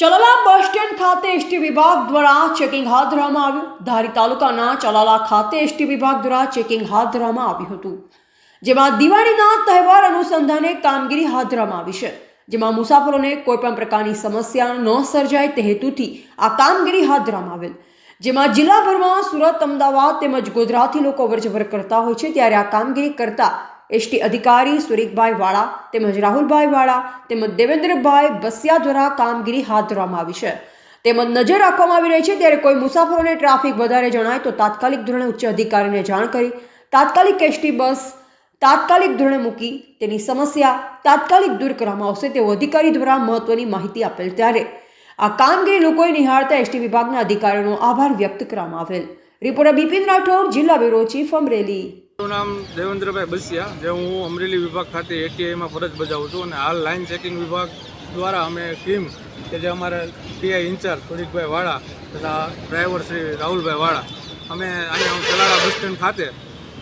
Chalala bus stand ખાતે ST વિભાગ દ્વારા ચેકિંગ હાથ ધરવામાં આવ્યું. ધારી તાલુકાના ચલાલા ખાતે એસટી વિભાગ દ્વારા ચેકિંગ હાથ ધરવામાં આવ્યું હતું. જેમાં દિવાળીના તહેવાર અનુસંધાને કામગીરી હાથ ધરવામાં આવી છે. જેમાં મુસાફરોને કોઈપણ પ્રકારની સમસ્યા ન સર્જાય તે હેતુથી આ કામગીરી હાથ ધરવામાં આવેલ. જેમાં જિલ્લાભરમાં સુરત, અમદાવાદ તેમજ ગોધરાથી લોકો અવરજવર કરતા હોય છે, ત્યારે આ કામગીરી કરતા એસટી અધિકારી સુરેખભાઈ વાળા તેમજ રાહુલભાઈ વાળા તેમજ દેવેન્દ્રભાઈ બસિયા દ્વારા કામગીરી હાથ ધરવામાં આવી છે. તેમજ નજર રાખવામાં આવી રહી છે ત્યારે કોઈ મુસાફરોને ટ્રાફિક વધારે જણાય તો તાત્કાલિક ધોરણે ઉચ્ચ અધિકારીને જાણ કરી, તાત્કાલિક એસટી બસ તાત્કાલિક ધોરણે મૂકી તેની સમસ્યા તાત્કાલિક દૂર કરવામાં આવશે તેવો અધિકારી દ્વારા મહત્વની માહિતી આપેલ ત્યારે આ કામગીરી લોકોએ નિહાળતા એસટી વિભાગના અધિકારીઓનો આભાર વ્યક્ત કરવામાં આવેલ. રિપોર્ટર બિપિન રાઠોડ, જિલ્લા બ્યુરો ચીફ અમરેલી. મારું નામ દેવેન્દ્રભાઈ બસિયા. જે હું અમરેલી વિભાગ ખાતે એટીઆઈમાં ફરજ બજાવું છું અને હાલ લાઇન ચેકિંગ વિભાગ દ્વારા અમે ટીમ કે જે અમારા પીઆઈ ઇન્ચાર્જ સુરેશભાઈ વાળા તથા ડ્રાઈવર શ્રી રાહુલભાઈ વાળા, અમે અહીંયા ચલાળા બસ સ્ટેન્ડ ખાતે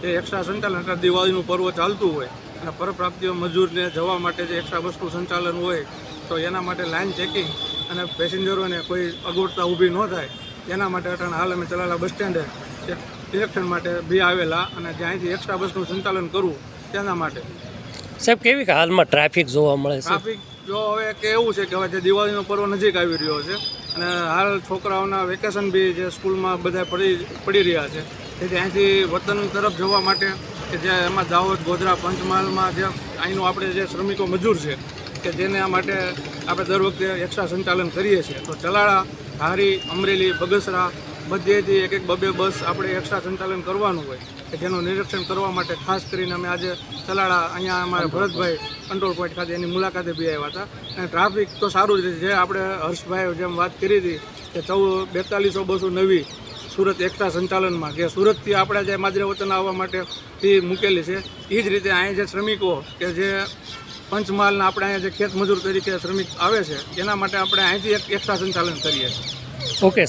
એ એક્સ્ટ્રા સંચાલન દિવાળીનું પર્વ ચાલતું હોય અને પરપ્રાપ્તિઓ મજૂરને જવા માટે જે એક્સ્ટ્રા બસનું સંચાલન હોય તો એના માટે લાઇન ચેકિંગ અને પેસેન્જરોને કોઈ અગવડતા ઊભી ન થાય. એના માટે અટાણે હાલ અમે ચલાલા બસ સ્ટેન્ડે ઇલેક્શન માટે બી આવેલા અને જ્યાંથી એક્સ્ટ્રા બસનું સંચાલન કરવું તેના માટે. સાહેબ કેવી હાલમાં ટ્રાફિક જોવા મળે છે? ટ્રાફિક જો હવે કે એવું છે કે હવે જે દિવાળીનો પર્વ નજીક આવી રહ્યો છે અને હાલ છોકરાઓના વેકેશન બી જે સ્કૂલમાં બધા પડી પડી રહ્યા છે. તેથી અહીંથી વતન તરફ જવા માટે કે જે એમાં દાહોદ ગોધરા પંચમહાલમાં જે અહીંનું આપણે જે શ્રમિકો મજૂર છે કે જેને આ માટે આપણે દર વખતે એક્સ્ટ્રા સંચાલન કરીએ છીએ. તો ચલાળા ધારી અમરેલી બગસરા બધેથી એક એક બબે બસ આપણે એક્સ્ટ્રા સંચાલન કરવાનું હોય કે જેનું નિરીક્ષણ કરવા માટે ખાસ કરીને અમે આજે ચલાળા અહીંયા અમારા ભરતભાઈ કંટ્રોલ પોઈન્ટ ખાતે એની મુલાકાતે બી આવ્યા હતા. અને ટ્રાફિક તો સારું જ છે જે આપણે હર્ષભાઈ જેમ વાત કરી હતી કે ચૌદ બેતાલીસો બસો નવી સુરત એકતા સંચાલનમાં કે સુરતથી આપણે જે માજરે વતન આવવા માટે ફી મૂકેલી છે એ જ રીતે અહીંયા જે શ્રમિકો કે જે પંચમહાલના આપણે અહીંયા જે ખેત મજૂર તરીકે શ્રમિક આવે છે, એના માટે આપણે અહીંથી એક એક્સ્ટ્રા સંચાલન કરીએ છીએ. ઓકે